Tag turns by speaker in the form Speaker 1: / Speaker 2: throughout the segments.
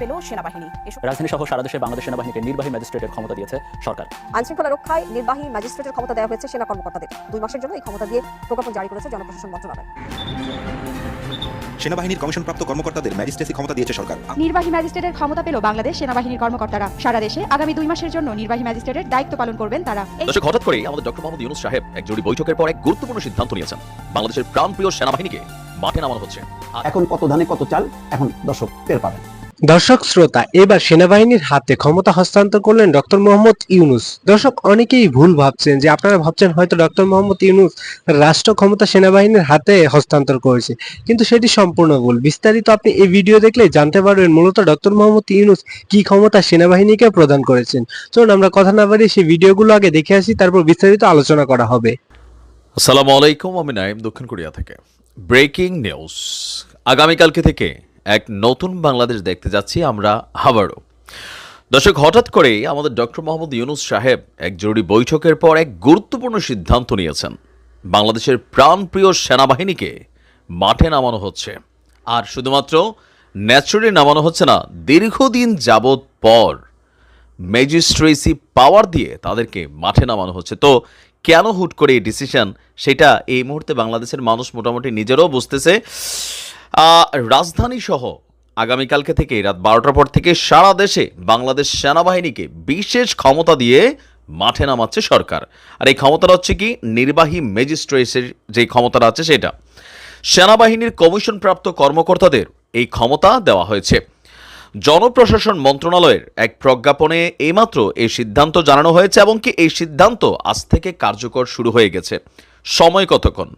Speaker 1: পেল সেনাবাহিনী।
Speaker 2: রাজধানী সহ সারা দেশে বাংলাদেশ সেনাবাহিনীকে নির্বাহী ম্যাজিস্ট্রেটের ক্ষমতা দিয়েছে সরকার।
Speaker 3: আইনশৃঙ্খলা রক্ষায় নির্বাহী ম্যাজিস্ট্রেটের ক্ষমতা দেওয়া হয়েছে সেনা কর্মকর্তাদের। দুই মাসের জন্য এই ক্ষমতা দিয়ে প্রজ্ঞাপন জারি করেছে জনপ্রশাসন মন্ত্রণালয়।
Speaker 4: সেনাবাহিনীর কমিশনপ্রাপ্ত কর্মকর্তাদের ম্যাজিস্ট্রেসি ক্ষমতা দিয়েছে সরকার।
Speaker 5: নির্বাহী ম্যাজিস্ট্রেটের ক্ষমতা পেল বাংলাদেশ সেনাবাহিনীর কর্মকর্তারা। সারা দেশে আগামী দুই মাসের জন্য নির্বাহী ম্যাজিস্ট্রেটের দায়িত্ব পালন করবেন তারা।
Speaker 6: দর্শক হঠাৎ করেই আমাদের ডক্টর মোহাম্মদ ইউনুস সাহেব এক জরুরি বৈঠকের পর এক গুরুত্বপূর্ণ সিদ্ধান্ত নিয়েছেন। বাংলাদেশের প্রাণপ্রিয় সেনাবাহিনীকে মাঠে নামানো হচ্ছে।
Speaker 7: এখন কত ধানে কত চাল এখন দর্শক টের পাবেন।
Speaker 8: দর্শক শ্রোতা, এবার সেনাবাহিনীর হাতে ক্ষমতা হস্তান্তর করলেন ডক্টর মোহাম্মদ ইউনুস। দর্শক, অনেকেই ভুল ভাবছেন যে আপনারা ভাবছেন হয়তো ডক্টর মোহাম্মদ ইউনুস রাষ্ট্র ক্ষমতা সেনাবাহিনীর হাতে হস্তান্তর করেছে, কিন্তু সেটি সম্পূর্ণ ভুল। বিস্তারিত আপনি এই ভিডিও দেখলে জানতে পারবেন মূলত ডক্টর মোহাম্মদ ইউনুস কি ক্ষমতা সেনাবাহিনীকে প্রদান করেছেন। চলুন, আমরা কথা না বাড়িয়ে সেই ভিডিওগুলো আগে দেখে আসি, তারপর বিস্তারিত আলোচনা করা হবে।
Speaker 6: আসসালামু আলাইকুম, আমি নাইম দক্ষিণ কোরিয়া থেকে। Breaking news. আগামীকালকে থেকে এক নতুন বাংলাদেশ দেখতে যাচ্ছি আমরা আবারও। দর্শক, হঠাৎ করেই আমাদের ডক্টর মোহাম্মদ ইউনুস সাহেব এক জরুরি বৈঠকের পর এক গুরুত্বপূর্ণ সিদ্ধান্ত নিয়েছেন। বাংলাদেশের প্রাণপ্রিয় সেনাবাহিনীকে মাঠে নামানো হচ্ছে। আর শুধুমাত্র ন্যাচুরালি নামানো হচ্ছে না, দীর্ঘদিন যাবৎ পর ম্যাজিস্ট্রেসি পাওয়ার দিয়ে তাদেরকে মাঠে নামানো হচ্ছে। তো কেন হুট করে এই ডিসিশন? সেটা এই মুহূর্তে বাংলাদেশের মানুষ মোটামুটি নিজেরাও বুঝতেছে। রাজধানী সহ আগামীকালকে থেকে রাত বারোটার পর থেকে সারা দেশে বাংলাদেশ সেনাবাহিনীকে বিশেষ ক্ষমতা দিয়ে মাঠে নামাচ্ছে সরকার। আর এই ক্ষমতাটা হচ্ছে কি? নির্বাহী ম্যাজিস্ট্রেটের যে ক্ষমতাটা আছে সেটা। সেনাবাহিনীর কমিশনপ্রাপ্ত কর্মকর্তাদের এই ক্ষমতা দেওয়া হয়েছে। জনপ্রশাসন মন্ত্রণালয়ের এক প্রজ্ঞাপনে এইমাত্র এই সিদ্ধান্ত জানানো হয়েছে এবং কি এই সিদ্ধান্ত আজ থেকে কার্যকর শুরু হয়ে গেছে। সময় কতক্ষণ?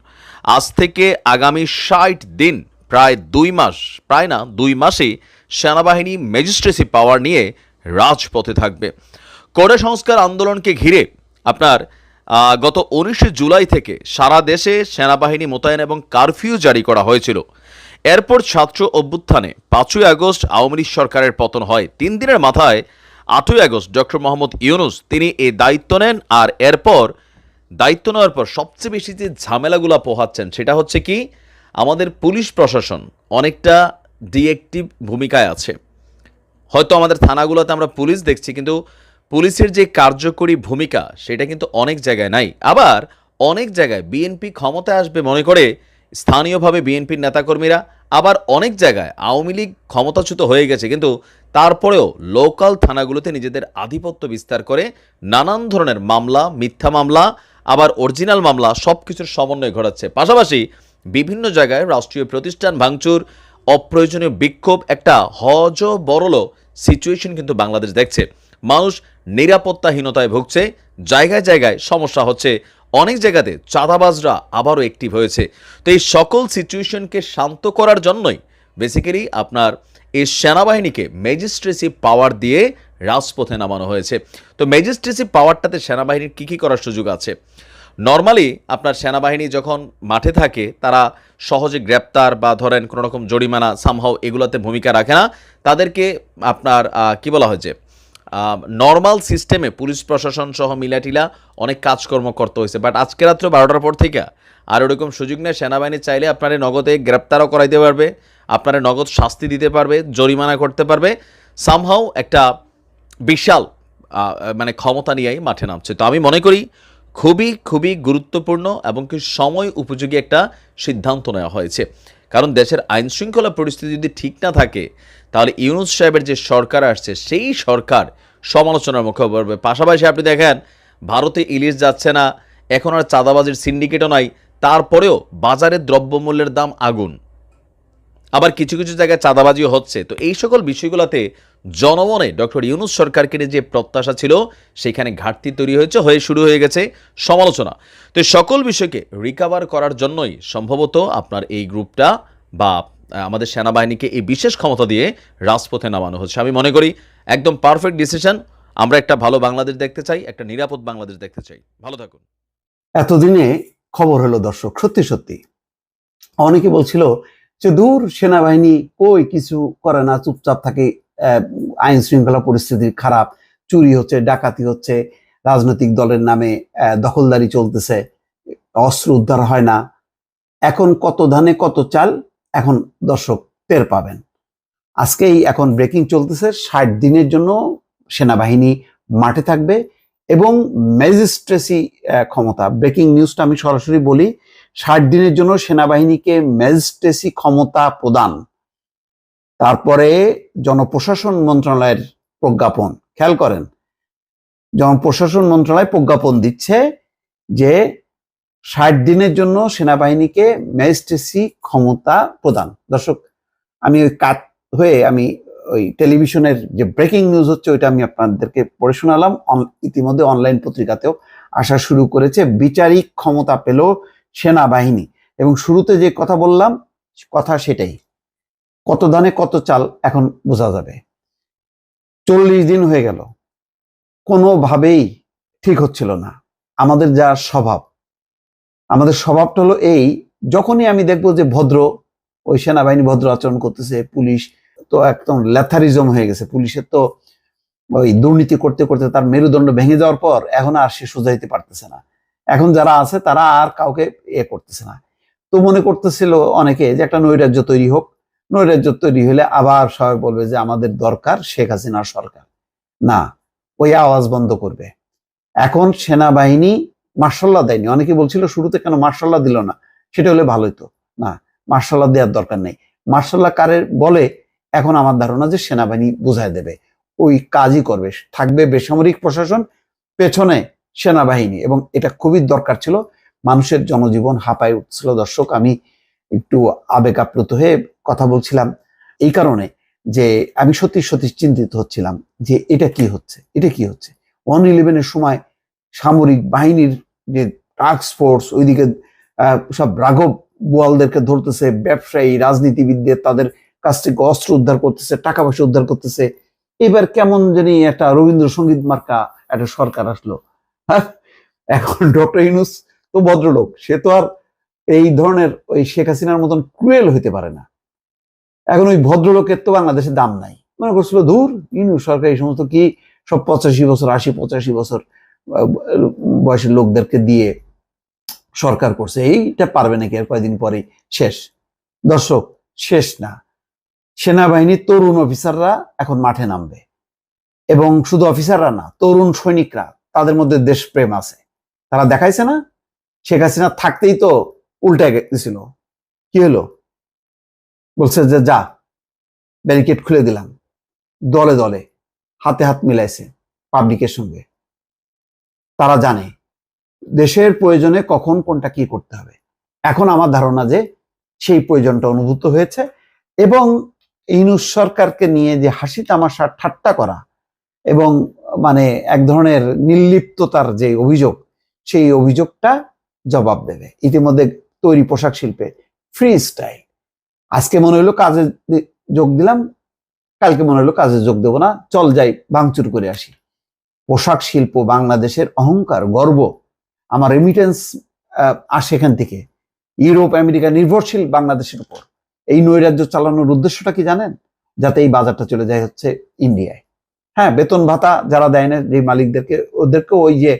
Speaker 6: আজ থেকে আগামী ষাট দিন প্রায় দুই মাস, প্রায় না, দুই মাসেই সেনাবাহিনী ম্যাজিস্ট্রেসি পাওয়ার নিয়ে রাজপথে থাকবে। করে সংস্কার আন্দোলনকে ঘিরে আপনার গত উনিশে জুলাই থেকে সারা দেশে সেনাবাহিনী মোতায়েন এবং কারফিউ জারি করা হয়েছিল। এরপর ছাত্র অভ্যুত্থানে পাঁচই আগস্ট আওয়ামী লীগ সরকারের পতন হয়। তিন দিনের মাথায় আটই আগস্ট ডক্টর মোহাম্মদ ইউনুস তিনি এই দায়িত্ব নেন আর এরপর দায়িত্ব নেওয়ার পর সবচেয়ে বেশি যে ঝামেলাগুলো পোহাচ্ছেন সেটা হচ্ছে কি আমাদের পুলিশ প্রশাসন অনেকটা ডিএক্টিভ ভূমিকায় আছে। হয়তো আমাদের থানাগুলোতে আমরা পুলিশ দেখছি, কিন্তু পুলিশের যে কার্যকরী ভূমিকা সেটা কিন্তু অনেক জায়গায় নাই। আবার অনেক জায়গায় বিএনপি ক্ষমতায় আসবে মনে করে স্থানীয়ভাবে বিএনপির নেতাকর্মীরা আবার অনেক জায়গায় আওয়ামী লীগ ক্ষমতাচ্যুত হয়ে গেছে, কিন্তু তারপরেও লোকাল থানাগুলোতে নিজেদের আধিপত্য বিস্তার করে নানান ধরনের মামলা, মিথ্যা মামলা, আবার অরিজিনাল মামলা সব কিছুর সমন্বয় ঘটাচ্ছে। পাশাপাশি বিভিন্ন জায়গায় রাষ্ট্রীয় প্রতিষ্ঠান ভাঙচুর, অপ্রয়োজনীয় বিক্ষোভ, একটা হজ বড়ল সিচুয়েশন কিন্তু বাংলাদেশ দেখছে। মানুষ নিরাপত্তাহীনতায় ভুগছে, জায়গায় জায়গায় সমস্যা হচ্ছে, অনেক জায়গাতে চাঁদাবাজরা আবারও অ্যাক্টিভ হয়েছে। তো এই সকল সিচুয়েশনকে শান্ত করার জন্যই বেসিক্যালি আপনার এই সেনাবাহিনীকে ম্যাজিস্ট্রেসি পাওয়ার দিয়ে রাজপথে নামানো হয়েছে। তো ম্যাজিস্ট্রেসি পাওয়ারটাতে সেনাবাহিনীর কী কী করার সুযোগ আছে? নর্মালি আপনার সেনাবাহিনী যখন মাঠে থাকে, তারা সহজে গ্রেপ্তার বা ধরেন কোনো রকম জরিমানা সামহাও এগুলোতে ভূমিকা রাখে না। তাদেরকে আপনার কি বলা হয়েছে নর্মাল সিস্টেমে পুলিশ প্রশাসন সহ মিলাটিলা অনেক কাজকর্ম করতে হয়েছে। বাট আজকে রাত্রে বারোটার পর থেকে আর ওরকম সুযোগ নেই, সেনাবাহিনী চাইলে আপনারে নগদে গ্রেপ্তারও করাইতে পারবে, আপনারে নগদ শাস্তি দিতে পারবে, জরিমানা করতে পারবে। সামহাও একটা বিশাল মানে ক্ষমতা নিয়েই মাঠে নামছে। তো আমি মনে করি খুবই খুবই গুরুত্বপূর্ণ এবং কি সময় উপযোগী একটা সিদ্ধান্ত নেওয়া হয়েছে। কারণ দেশের আইন শৃঙ্খলা পরিস্থিতি যদি ঠিক না থাকে, তাহলে ইউনুস সাহেবের যে সরকার আসছে, সেই সরকার সমালোচনার মুখে পড়বে। পাশাপাশি আপনি দেখেন, ভারতে ইলিশ যাচ্ছে না, এখন আর চাঁদাবাজির সিন্ডিকেটও নাই, তারপরেও বাজারে দ্রব্যমূল্যের দাম আগুন। আবার কিছু কিছু জায়গায় চাঁদাবাজিও হচ্ছে। তো এই সকল বিষয়গুলোতে জনমনে ডক্টর ইউনুস সরকারকে নিয়ে যে প্রত্যাশা ছিল, সেখানে ঘাটতি তৈরি হয়েছে, হয়ে শুরু হয়ে গেছে সমালোচনা। তো সকল বিষয়কে রিকাভার করার জন্যই সম্ভবত আপনার এই গ্রুপটা বা আমাদের সেনাবাহিনীকে এই বিশেষ ক্ষমতা দিয়ে রাজপথে নামানো হচ্ছে। আমি মনে করি একদম পারফেক্ট ডিসিশন আমরা একটা ভালো বাংলাদেশ দেখতে চাই, একটা নিরাপদ বাংলাদেশ দেখতে চাই। ভালো থাকুন।
Speaker 7: এতদিনে খবর হলো, দর্শক, সত্যি সত্যি। অনেকে বলছিল যে দূর সেনাবাহিনী কই, কিছু করে না, চুপচাপ থাকে। আইন শৃঙ্খলা পরিস্থিতি খারাপ, চুরি হচ্ছে, ডাকাতি হচ্ছে, রাজনৈতিক দলের নামে দখলদারি চলতেছে, অস্ত্র উদ্ধার হয় না। এখন কত ধানে কত চাল, এখন দর্শক টের পাবেন। আজকেই এখন ব্রেকিং চলতেছে, ষাট দিনের জন্য সেনাবাহিনী মাঠে থাকবে এবং ম্যাজিস্ট্রেসি ক্ষমতা। ব্রেকিং নিউজটা আমি সরাসরি বলি, ষাট দিনের জন্য সেনাবাহিনীকে ম্যাজিস্ট্রেসি ক্ষমতা প্রদান। তারপরে জনপ্রশাসন মন্ত্রণালয়ের প্রজ্ঞাপন। খেয়াল করেন, জনপ্রশাসন মন্ত্রণালয় প্রজ্ঞাপন দিচ্ছে যে ষাট দিনের জন্য সেনাবাহিনীকে ম্যাজিস্ট্রেসি ক্ষমতা প্রদান। দর্শক, আমি ওই কাত হয়ে আমি ওই টেলিভিশনের যে ব্রেকিং নিউজ হচ্ছে ওইটা আমি আপনাদেরকে পড়ে শোনালাম। ইতিমধ্যে অনলাইন পত্রিকাতেও আসা শুরু করেছে। বিচারিক ক্ষমতা পেল সেনাবাহিনী। এবং শুরুতে যে কথা বললাম, কথা সেটাই। কত দানে কত চাল এখন বোঝা যাবে। চল্লিশ দিন হয়ে গেল। কোনোভাবেই ঠিক হচ্ছিল না। আমাদের যা স্বভাব, আমাদের স্বভাবটা হলো এই, যখনই আমি দেখব যে ভদ্র, ওই সেনাবাহিনী ভদ্র আচরণ করতেছে, পুলিশ তো একদম ল্যাথারিজম হয়ে গেছে। পুলিশের তো ওই দুর্নীতি করতে করতে তার মেরুদণ্ড ভেঙে যাওয়ার পর এখন আর সে সোজাইতে পারতেছে না। এখন যারা আছে তারা আর কাউকে এ করতেছে না। তো মনে করতেছিল অনেকে যে একটা নৈরাজ্য তৈরি হোক নৈরাজ্য তৈরি হলে আবার সবাই বলবে যে আমাদের দরকার শেখ হাসিনার সরকার। না, ওই আওয়াজ বন্ধ করবে। এখন সেনাবাহিনী মার্শাল্লাহ দেয়নি। অনেকে বলছিল শুরুতে কেন মার্শাল্লাহ দিল না? সেটা হলে ভালোই তো। না, মার্শাল্লাহ দেওয়ার দরকার নেই। মার্শাল্লাহ কারের বলে, এখন আমার ধারণা যে সেনাবাহিনী বুঝায় দেবে। ওই কাজই করবে। থাকবে বেসামরিক প্রশাসন, পেছনে সেনাবাহিনী। এবং এটা খুবই দরকার ছিল। মানুষের জনজীবন হাঁপায় উঠছিল। দর্শক, আমি একটু আবেগ আপ্লুত হয়ে কথা বলছিলাম এই কারণে যে আমি সত্যি সত্যি চিন্তিত হচ্ছিলাম যে এটা কি হচ্ছে? এটা কি হচ্ছে? ওয়ান ইলেভেনের সময় সামরিক বাহিনীর যে টাস্ক ফোর্স ওইদিকে সব রাঘব বোয়ালদেরকে ধরতেছে, ব্যবসায়ী, রাজনীতিবিদদের তাদের কাছ থেকে অস্ত্র উদ্ধার করতেছে, টাকা পয়সা উদ্ধার করতেছে। এবার কেমন জানি একটা রবীন্দ্রসঙ্গীত মার্কা একটা সরকার আসলো। হ্যাঁ এখন ডক্টর ইউনুস তো ভদ্রলোক, সে তো আর এই ধরনের ওই শেখ হাসিনার মতন ক্রুয়েল হইতে পারে না। এখন ওই ভদ্রলোকের তো বাংলাদেশে দাম নাই। মনে করছিল, দূর ইউনুস সরকার এই সমস্ত কি সব পঁচাশি বছর, আশি, পঁচাশি বছর বয়সের লোকদেরকে দিয়ে সরকার করছে? এইটা পারবে নাকি? আর কয়েকদিন পরে শেষ। দর্শক, শেষ না। সেনাবাহিনীর তরুণ অফিসাররা এখন মাঠে নামবে। এবং শুধু অফিসাররা না, তরুণ সৈনিকরা, তাদের মধ্যে দেশপ্রেম আছে। তারা দেখাইছে না? শেখ হাসিনা থাকতেই তো উল্টে গেছিল কি হলো? বলছে যে, যা ব্যারিকেড খুলে দিলাম। দলে দলে, হাতে হাত মিলাইছে পাবলিকের সঙ্গে। তারা জানে, দেশের প্রয়োজনে কখন কোনটা কি করতে হবে। এখন আমার ধারণা যে, সেই প্রয়োজনটা অনুভূত হয়েছে এবং ইউনুস সরকারকে নিয়ে যে হাসি তামাশা, ঠাট্টা করা এবং মানে এক ধরনের নির্লিপ্ততার যে অভিযোগ, সেই অভিযোগটা জবাব দেবে। ইতিমধ্যে তৈরি পোশাক শিল্পে ফ্রি স্টাইল আজকে মনে হলো কাজে যোগ দিলাম, কালকে মনে হলো কাজে যোগ দেবো না, চল যাই, ভাঙচুর করে আসি। পোশাক শিল্প বাংলাদেশের অহংকার, গর্ব, আমার রেমিটেন্স আসে এখান থেকে। ইউরোপ, আমেরিকা নির্ভরশীল বাংলাদেশের উপর। এই নৈরাজ্য চালানোর উদ্দেশ্যটা কি জানেন? যাতে এই বাজারটা চলে যায় হচ্ছে ইন্ডিয়ায়। হ্যাঁ বেতন ভাতা যারা দেয় না, যে মালিকদেরকে ওদেরকে ওই যে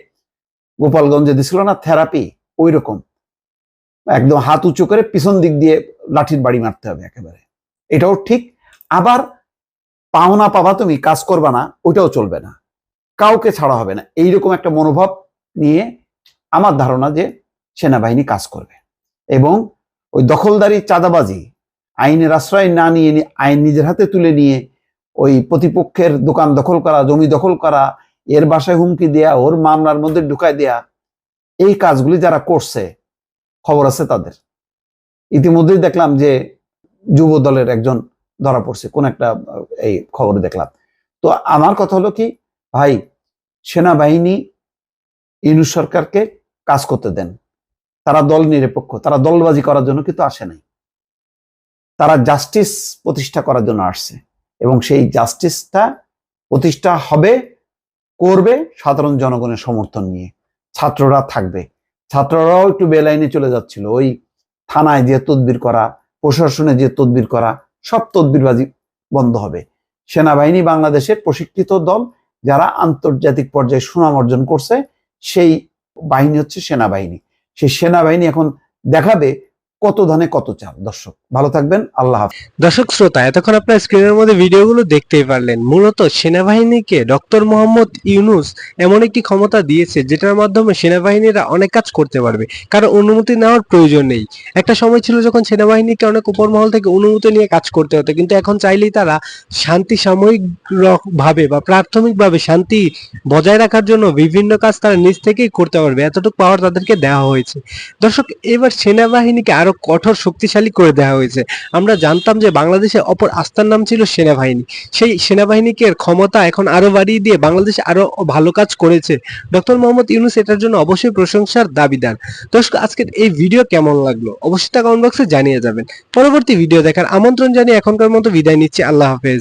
Speaker 7: গোপালগঞ্জে দিছিল না থেরাপি ওই রকম একদম হাত উঁচু করে পিছন দিক দিয়ে লাঠির বাড়ি মারতে হবে একেবারে। এটাও ঠিক। আবার পাওনা পাবা তুমি, কাজ করবা না, ওইটাও চলবে না। কাউকে ছাড়া হবে না। এইরকম একটা মনোভাব নিয়ে আমার ধারণা যে সেনাবাহিনী কাজ করবে। এবং ওই দখলদারি চাঁদাবাজি, আইনের আশ্রয় না নিয়ে আইন নিজের হাতে তুলে নিয়ে ওই প্রতিপক্ষের দোকান দখল করা, জমি দখল করা, এর বাসায় হুমকি দেয়া, ওর মামলার মধ্যে ঢুকায় দেয়া, এই কাজগুলি যারা করছে খবর আছে তাদের। ইতিমধ্যেই দেখলাম যে যুব দলের একজন ধরা পড়ছে, কোন একটা এই খবরে দেখলাম। তো আমার কথা হলো কি, ভাই, সেনাবাহিনী ইউনুস সরকারকে কাজ করতে দেন। তারা দল নিরপেক্ষ, তারা দলবাজি করার জন্য কিন্তু আসে নাই। তারা জাস্টিস প্রতিষ্ঠা করার জন্য আসছে এবং সেই জাস্টিসটা প্রতিষ্ঠা হবে, করবে সাধারণ জনগণের সমর্থন নিয়ে। ছাত্ররা থাকবে। ছাত্ররাও একটু বেলাইনে চলে যাচ্ছিল। ওই থানায় যে তদবির করা, প্রশাসনে যে তদবির করা, সব তদবিরবাজি বন্ধ হবে। সেনাবাহিনী বাংলাদেশের প্রশিক্ষিত দল, যারা আন্তর্জাতিক পর্যায়ে সুনাম অর্জন করছে, সেই বাহিনী হচ্ছে সেনাবাহিনী। সেই সেনাবাহিনী এখন দেখাবে কত ধানে, কত চাল। দর্শক, ভালো থাকবেন, আল্লাহ হাফিজ।
Speaker 8: দর্শক, শ্রোতা, এতক্ষণ আপনার স্ক্রিনের মধ্যে ভিডিওগুলো দেখতেই পারলেন। মূলত সেনাবাহিনীকে ডক্টর মোহাম্মদ ইউনুস এমন একটি ক্ষমতা দিয়েছে, যেটার মাধ্যমে সেনাবাহিনীরা অনেক কাজ করতে পারবে। কারও অনুমতি নেওয়ার প্রয়োজন নেই। একটা সময় ছিল যখন সেনাবাহিনীকে অনেক উপর মহল থেকে অনুমতি নিয়ে কাজ করতে হতো, কিন্তু এখন চাইলেই তারা শান্তি সাময়িক ভাবে বা প্রাথমিকভাবে শান্তি বজায় রাখার জন্য বিভিন্ন কাজ তারা নিজ থেকেই করতে পারবে। এতটুকু পাওয়ার তাদেরকে দেওয়া হয়েছে। দর্শক, এবার সেনাবাহিনীকে আরও কঠোর শক্তিশালী করে দেওয়া হয়েছে। আমরা জানতাম যে বাংলাদেশে অপর আস্থার নাম ছিল সেনাবাহিনী। সেই সেনাবাহিনীকে ক্ষমতা এখন আরও বাড়িয়ে দিয়ে বাংলাদেশ আরও ভালো কাজ করেছে। ডক্টর মোহাম্মদ ইউনুস এটার জন্য অবশ্যই প্রশংসার দাবিদার। দর্শক, আজকের এই ভিডিও কেমন লাগল? অবশ্যই তা কমেন্ট বক্সে জানিয়ে যাবেন। পরবর্তী ভিডিও দেখার আমন্ত্রণ জানিয়ে এখনকার মতো বিদায় নিচ্ছি। আল্লাহ হাফেজ।